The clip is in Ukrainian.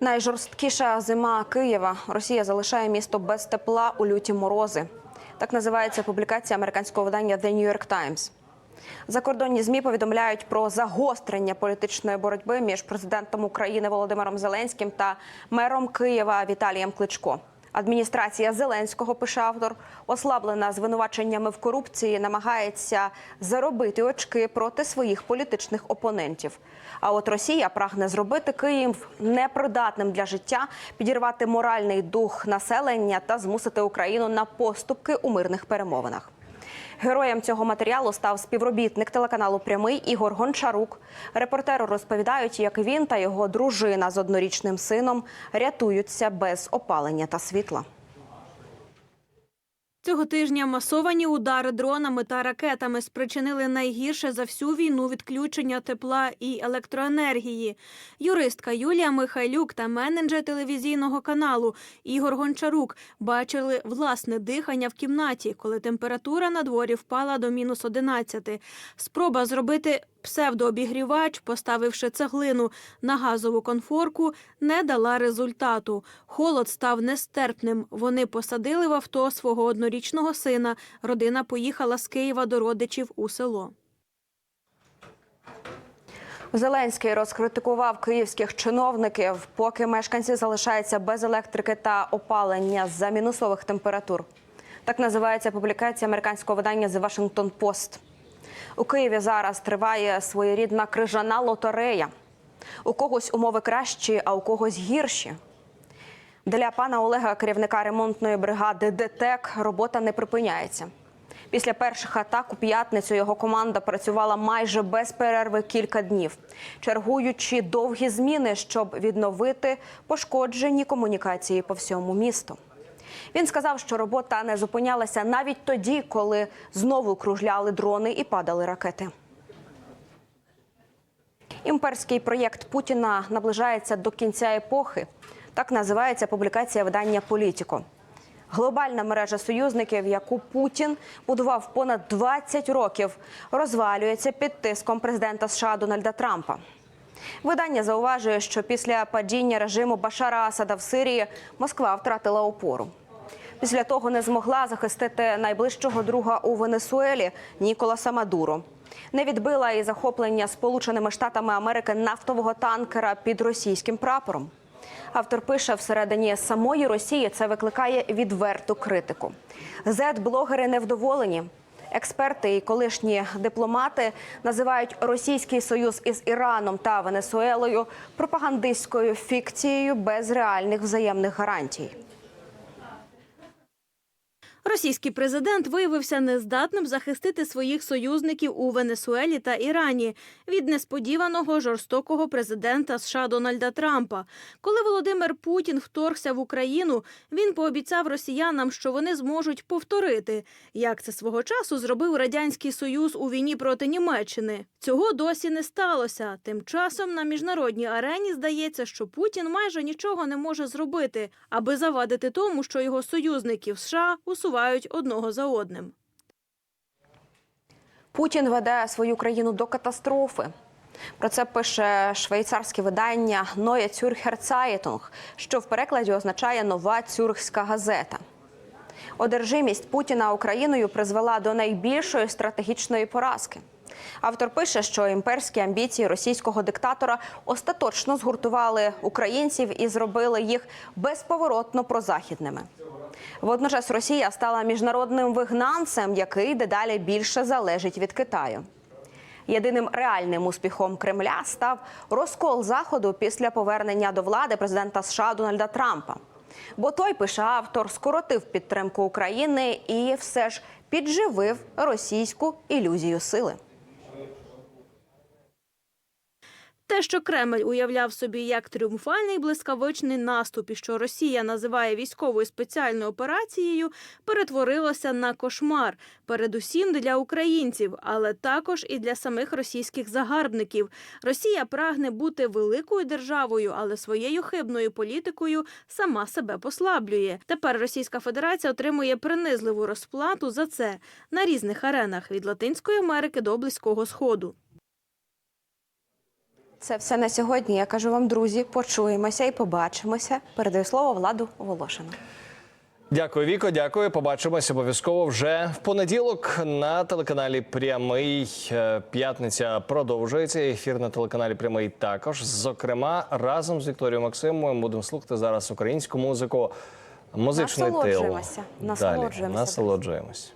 Найжорсткіша зима Києва. Росія залишає місто без тепла у люті морози. Так називається публікація американського видання The New York Times. Закордонні змі повідомляють про загострення політичної боротьби між президентом України Володимиром Зеленським та мером Києва Віталієм Кличко. Адміністрація Зеленського, пише автор, ослаблена звинуваченнями в корупції, намагається заробити очки проти своїх політичних опонентів. А от Росія прагне зробити Київ непридатним для життя, підірвати моральний дух населення та змусити Україну на поступки у мирних перемовинах. Героєм цього матеріалу став співробітник телеканалу Прямий Ігор Гончарук. Репортеру розповідають, як він та його дружина з однорічним сином рятуються без опалення та світла. Цього тижня масовані удари дронами та ракетами спричинили найгірше за всю війну відключення тепла і електроенергії. Юристка Юлія Михайлюк та менеджер телевізійного каналу Ігор Гончарук бачили власне дихання в кімнаті, коли температура на дворі впала до мінус 11. Спроба зробити псевдообігрівач, поставивши цеглину на газову конфорку, не дала результату. Холод став нестерпним. Вони посадили в авто свого однорічного сина. Родина поїхала з Києва до родичів у село. Зеленський розкритикував київських чиновників, поки мешканці залишаються без електрики та опалення за мінусових температур. Так називається публікація американського видання The Washington Post. У Києві зараз триває своєрідна крижана лотерея. У когось умови кращі, а у когось гірші. Для пана Олега, керівника ремонтної бригади ДТЕК, робота не припиняється. Після перших атак у п'ятницю його команда працювала майже без перерви кілька днів, чергуючи довгі зміни, щоб відновити пошкоджені комунікації по всьому місту. Він сказав, що робота не зупинялася навіть тоді, коли знову кружляли дрони і падали ракети. Імперський проєкт Путіна наближається до кінця епохи. Так називається публікація видання Політіко. Глобальна мережа союзників, яку Путін будував понад 20 років, розвалюється під тиском президента США Дональда Трампа. Видання зауважує, що після падіння режиму Башара Асада в Сирії Москва втратила опору. Після того не змогла захистити найближчого друга у Венесуелі Ніколаса Мадуро. Не відбила і захоплення Сполученими Штатами Америки нафтового танкера під російським прапором. Автор пише, всередині самої Росії це викликає відверту критику. Зет-блогери невдоволені. Експерти і колишні дипломати називають російський союз із Іраном та Венесуелою пропагандистською фікцією без реальних взаємних гарантій. Російський президент виявився нездатним захистити своїх союзників у Венесуелі та Ірані від несподіваного жорстокого президента США Дональда Трампа. Коли Володимир Путін вторгся в Україну, він пообіцяв росіянам, що вони зможуть повторити, як це свого часу зробив радянський союз у війні проти Німеччини. Цього досі не сталося. Тим часом на міжнародній арені здається, що Путін майже нічого не може зробити, аби завадити тому, що його союзники в США усувають одного за одним. Путін веде свою країну до катастрофи. Про це пише швейцарське видання Neue Zürcher Zeitung, що в перекладі означає нова цюрхська газета. Одержимість Путіна Україною призвела до найбільшої стратегічної поразки. Автор пише, що імперські амбіції російського диктатора остаточно згуртували українців і зробили їх безповоротно прозахідними. Водночас Росія стала міжнародним вигнанцем, який дедалі більше залежить від Китаю. Єдиним реальним успіхом Кремля став розкол заходу після повернення до влади президента США Дональда Трампа. Бо той пише автор, скоротив підтримку України і все ж підживив російську ілюзію сили. Те, що Кремль уявляв собі як тріумфальний блискавичний наступ, і що Росія називає військовою спеціальною операцією, перетворилося на кошмар, передусім для українців, але також і для самих російських загарбників. Росія прагне бути великою державою, але своєю хибною політикою сама себе послаблює. Тепер Російська Федерація отримує принизливу розплату за це на різних аренах від Латинської Америки до Близького Сходу. Це все на сьогодні. Я кажу вам, друзі, почуємося і побачимося. Передаю слово Владу Волошину. Дякую, Віко. Дякую. Побачимось обов'язково вже в понеділок на телеканалі Прямий. Е, П'ятниця продовжується. Ефір на телеканалі Прямий також. Зокрема, разом з Вікторією Максимовою будемо слухати зараз українську музику. Музичний тил. Насолоджуємося. Далі. Насолоджуємося.